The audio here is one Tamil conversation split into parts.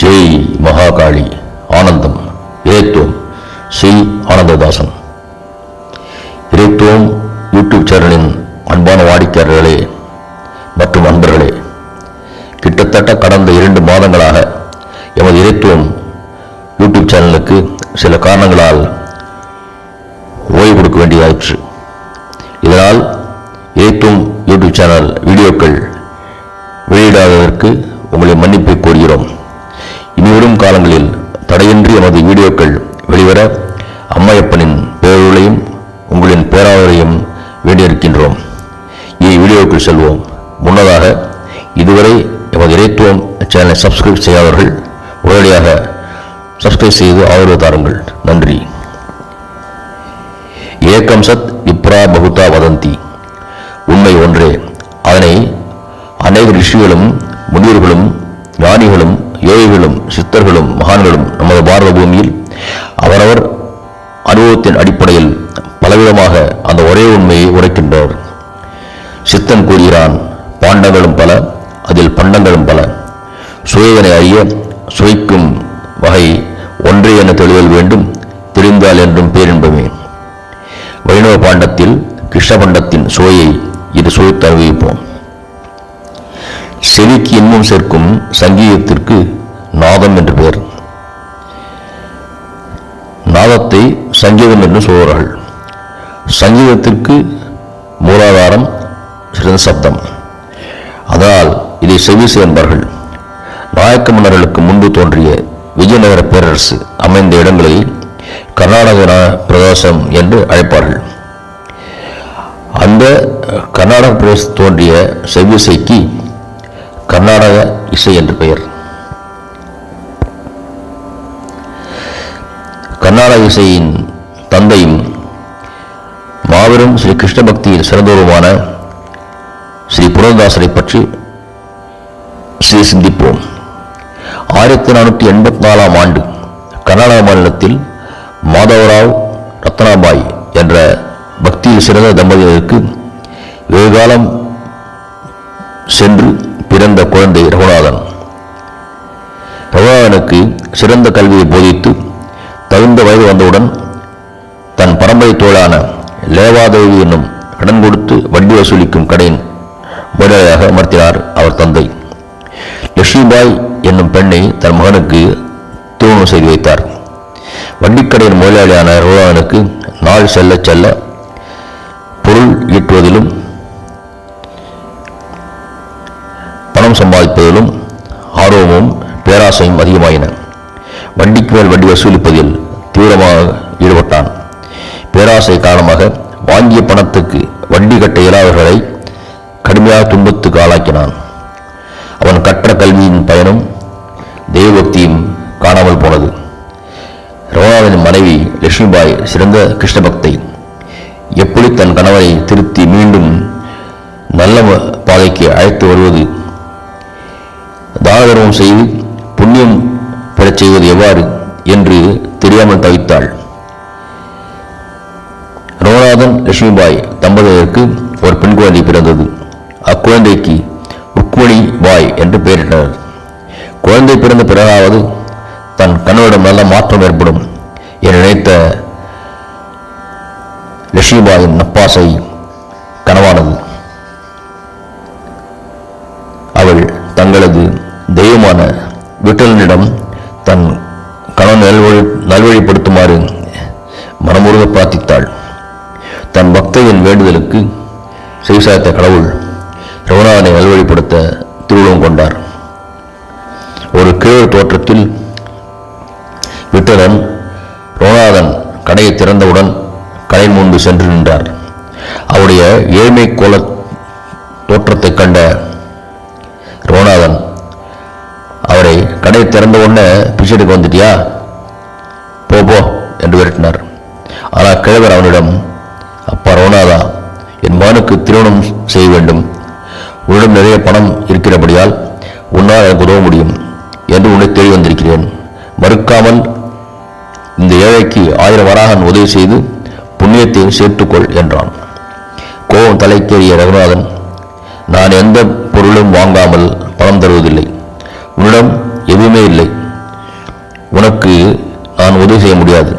ஜெய் மகாகாளி ஆனந்தம். இறைத்துவம் ஸ்ரீ ஆனந்ததாசன். இறைத்துவம் யூடியூப் சேனலின் அன்பான வாடிக்கையாளர்களே மற்றும் அன்பர்களே கிட்டத்தட்ட கடந்த இரண்டு மாதங்களாக எமது இறைத்துவம் யூடியூப் சேனலுக்கு சில காரணங்களால் ஓய்வு கொடுக்க வேண்டியதாயிற்று. இதனால் இறைத்துவம் யூடியூப் சேனல் வீடியோக்கள் வெளியிடாததற்கு உங்களை மன்னிப்பை கோருகிறோம். எமது வீடியோக்கள் வெளிவர அம்மையப்பனின் பேருளையும் உங்களின் பேராவரையும் வேண்டியிருக்கின்றோம். இவ்வீடியோக்கள் செல்வோம். முன்னதாக இதுவரை எமது இறைத்துவம் சேனலை சப்ஸ்கிரைப் செய்யாதவர்கள் உடனடியாக சப்ஸ்கிரைப் செய்து ஆதரவு தாருங்கள். நன்றி. ஏக்கம் சத் விப்ரா பகுதா வதந்தி. உண்மை ஒன்றே. அதனை அநேக ரிஷிகளும் முனிவர்களும் ஞானிகளும் ஏழைகளும் சித்தர்களும் மகான்களும் நமது பாரத பூமியில் அவரவர் அனுபவத்தின் அடிப்படையில் பலவிதமாக அந்த ஒரே உண்மையை உரைக்கின்றனர் சித்தன் கூறுகிறான் பாண்டங்களும் பல அதில் பண்டங்களும் பல. சுயதனை அறிய சுவைக்கும் வகை ஒன்றே என தெளிதல் வேண்டும் தெரிந்தால் என்றும் பேரின்பமே. வைணவ பாண்டத்தில் கிருஷ்ணபண்டத்தின் சுவையை இது சுவைத்து அனுபவிப்போம் செவிக்கு இன்பம் சேர்க்கும் சங்கீதத்திற்கு நாதம் என்று பெயர். நாதத்தை சங்கீதம் என்று சொல்வார்கள். சங்கீதத்திற்கு மூலாதாரம் சிறந்த சப்தம். அதனால் இதை செவி சேர்ந்தார்கள் நாயக்க மன்னர்களுக்கு முன்பு தோன்றிய விஜயநகர பேரரசு அமைந்த இடங்களை கர்நாடக பிரதேசம் என்று அழைப்பார்கள். அந்த கர்நாடக பிரதேசம் தோன்றிய செவ்விசைக்கு கர்நாடக இசை என்று பெயர். கர்நாடக இசையின் தந்தையும் மாபெரும் ஸ்ரீ கிருஷ்ண பக்தியில் சிறந்தோருமான ஸ்ரீ புரதாசரை பற்றி ஸ்ரீ சிந்திப்போம். ஆயிரத்தி நானூற்றி எண்பத்தி நாலாம் ஆண்டு கர்நாடக மாநிலத்தில் மாதவராவ் ரத்னாபாய் என்ற பக்தியில் சிறந்த தம்பதியருக்கு வெகுகாலம் சென்று பிறந்த குழந்தை ரகுநாதன். ரகுநாதனுக்கு சிறந்த கல்வியை போதித்து தகுந்த வயது வந்தவுடன் தன் பரம்பரை தோழான லேவாதேவி என்னும் கடன் கொடுத்து வட்டி வசூலிக்கும் கடையின் முதலாளியாக அமர்த்தினார் அவர் தந்தை. லட்சுமிபாய் என்னும் பெண்ணை தன் மகனுக்கு திருமணம் செய்து வைத்தார். வண்டிக்கடையின் முதலாளியான ரகுநாதனுக்கு நாள் செல்ல செல்ல பொருள் ஈட்டுவதிலும் வசூலிப்பதிலும் ஆர்வமும் பேராசையும் அதிகமாயின. வண்டிக்கு மேல் வண்டி வசூலிப்பதில் தீவிரமாக ஈடுபட்டான். பேராசை காரணமாக வாங்கிய பணத்துக்கு வண்டி கட்ட இயலாதவர்களை கடுமையாக துன்பத்துக்கு ஆளாக்கினான். அவன் கற்ற கல்வியின் பயனும் தெய்வபக்தியும் காணாமல் போனது. ரமணாவின் மனைவி லட்சுமிபாய் சிறந்த கிருஷ்ண பக்தை. எப்படி தன் கணவரை திருத்தி மீண்டும் நல்ல பாதைக்கு அழைத்து வருவது பாவம் செய்து புண்ணியம் பெறச் செய்வது எவ்வாறு என்று தெரியாமல் தவித்தாள். ரோநாதன் லட்சுமிபாய் தம்பதியருக்கு ஒரு பெண் குழந்தை பிறந்தது. அக்குழந்தைக்கு ருக்மணி பாய் என்று பெயரிட்டனர். குழந்தை பிறந்த பிறகாவது தன் கணவரிடம் நல்ல மாற்றம் ஏற்படும் என நினைத்த லட்சுமிபாயின் நப்பாசை கனவானது. அவள் தங்களது மகனான விட்டலனிடம் தன் கணவன் நல்வழி நல்வழிப்படுத்துமாறு மனமுருக பிரார்த்தித்தாள். தன் பக்தையின் வேண்டுதலுக்கு செய்சாய்த்த கடவுள் ரகுநாதனை நல்வழிப்படுத்த திருவுளம் கொண்டார். ஒரு கீழ் தோற்றத்தில் விட்டலன் ரோநாதன் கடையை திறந்தவுடன் கடை முன்பு சென்று நின்றார். அவருடைய ஏழ்மை கோல தோற்றத்தைக் கண்ட கடையை திறந்த உடனே பிச்சைடுக்கு வந்துட்டியா? போ போ என்று விரட்டினார். ஆனால் கிழவர் அவனிடம் அப்பா ரோனாதா என் மகனுக்கு திருமணம் செய்ய வேண்டும். உன்னிடம் நிறைய பணம் இருக்கிறபடியால் உன்னால் எனக்கு உதவ முடியும் என்று உன்னை தேடி வந்திருக்கிறேன். மறுக்காமல் இந்த ஏழைக்கு ஆயிரம் வராகன் உதவி செய்து புண்ணியத்தையும் சேர்த்துக்கொள் என்றான். கோபம் தலைக்கேறிய ரகுநாதன் நான் எந்த பொருளும் வாங்காமல் பணம் தருவதில்லை. ஒன்றுமே இல்லை. உனக்கு நான் உதவி செய்ய முடியாது.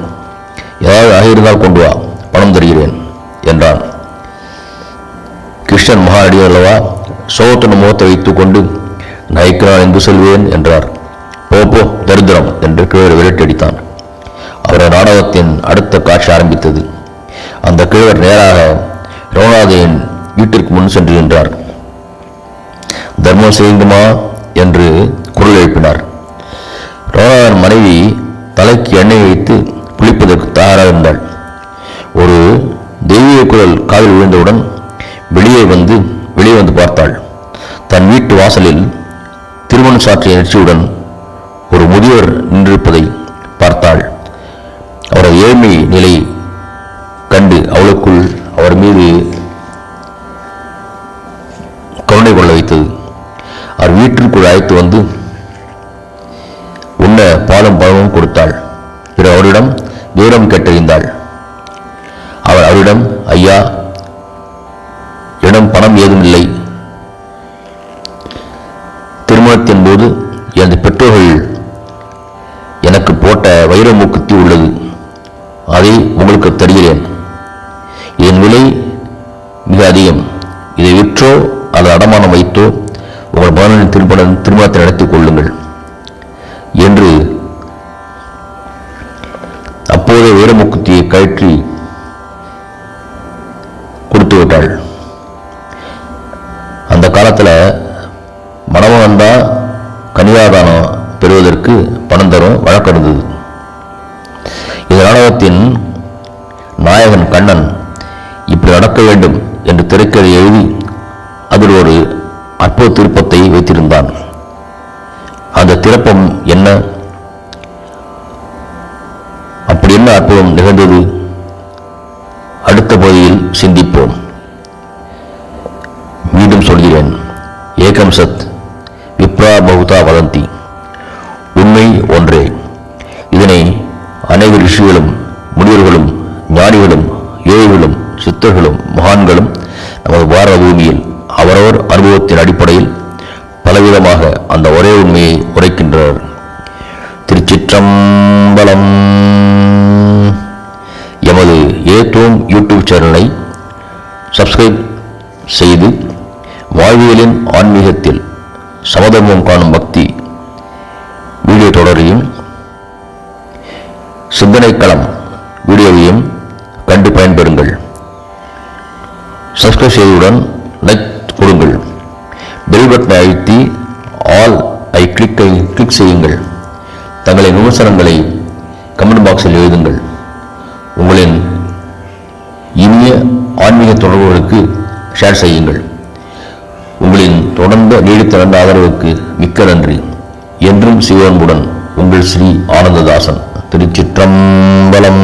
ஏதாவது ஆகியிருந்தால் கொண்டு வா பணம் தருகிறேன் என்றான். கிருஷ்ணன் மகாநடிகர் அல்லவா சோகத்துடன் முகத்தை வைத்துக்கொண்டு நயக்கிறான் என்று சொல்வேன்? என்றார். போப்போ தரித்திரம் என்று கிழவர் விரட்டடித்தான் அவரது நாடகத்தின் அடுத்த காட்சி ஆரம்பித்தது. அந்த கிழவர் நேராக ரோனாதையின் வீட்டிற்கு முன் சென்று நின்றார். தர்மம் செய்யுமா என்று குரல் எழுப்பினார். எண்ணெய் வைத்து குளிப்பதற்கு தயாராக இருந்தாள் ஒரு தெய்வீக குரல் காதில் விழுந்தவுடன் வெளியே வந்து வெளியே வந்து பார்த்தாள். தன் வீட்டு வாசலில் திருமணம் சாற்றிய நிகழ்ச்சியுடன் ஒரு முதியவர் நின்றிருப்பதை பார்த்தாள். அவரது ஏழ்மை நிலை கண்டு அவளுக்குள் அவர் மீது கருணை கொள்ள வைத்தது. அவர் வீட்டிற்குள் அழைத்து வந்து உண்ண பாலும் பழமும் கொடுத்தாள். பிறகு அவரிடம் தூரம் கேட்டறிந்தாள். அவர் அவரிடம் ஐயா இடம் பணம் ஏதும் இல்லை. திருமணத்தின் போது எனது பெற்றோர்கள் எனக்கு போட்ட வைர மூக்குத்தி உள்ளது. அதை உங்களுக்கு தருகிறேன். என் விலை மிக அதிகம். இதை விற்றோ அல்லது அடமானம் வைத்தோ உங்கள் மகனின் திருமணம் திருமணத்தை நடத்திக் கொள்ளுங்கள் என்று அப்போதே வீரமுக்குத்தியை கழற்றி கொடுத்து விட்டாள். அந்த காலத்தில் மணமகன் தான் கன்னியாதானம் பெறுவதற்கு பணம் தரும் வழக்கம் இருந்தது இந்த நாடகத்தின் நாயகன் கண்ணன் இப்படி நடக்க வேண்டும் என்று திரைக்கதை எழுதி அதில் ஒரு அற்புத திருப்பத்தை வைத்திருந்தான். அந்த திருப்பம் என்ன அற்புதம் நிகழ்ந்தது. அடுத்த பகுதியில் சிந்திப்போம். மீண்டும் சொல்கிறேன் ஏகம் சத் விப்ரா பகுதா வதந்தி. உண்மை ஒன்றே. இதனை அனைவர் ரிஷிகளும் முனிவர்களும் ஞானிகளும் ஏழைகளும் சித்தர்களும் மகான்களும் நமது பாரத பூமியில் அவரவர் அனுபவத்தின் அடிப்படையில் பலவிதமாக அந்த ஒரே உண்மையை உரைக்கின்றனர். திருச்சிற்றம்பலம். எமது ஏத்தோம் யூடியூப் சேனலை சப்ஸ்கிரைப் செய்து வாழ்வியலின் ஆன்மீகத்தில் சமதர்மம் காணும் பக்தி வீடியோ தொடரையும் சிந்தனைக்களம் வீடியோவையும் கண்டு பயன்பெறுங்கள். சப்ஸ்கிரைப் செய்தவுடன் லைக் கொடுங்கள். பெல் பட்டனை அழுத்தி ஆல் ஐ கிளிக் கிளிக் செய்யுங்கள். தங்களின் விமர்சனங்களை கமெண்ட் பாக்ஸில் எழுதுங்கள். உங்களின் இனிய ஆன்மீக தொடர்புகளுக்கு ஷேர் செய்யுங்கள். உங்களின் தொடர்ந்த நீடித்த ஆதரவுக்கு மிக்க நன்றி. என்றும் சிவன்புடன் உங்கள் ஸ்ரீ ஆனந்ததாசன். திருச்சிற்றம்பலம்.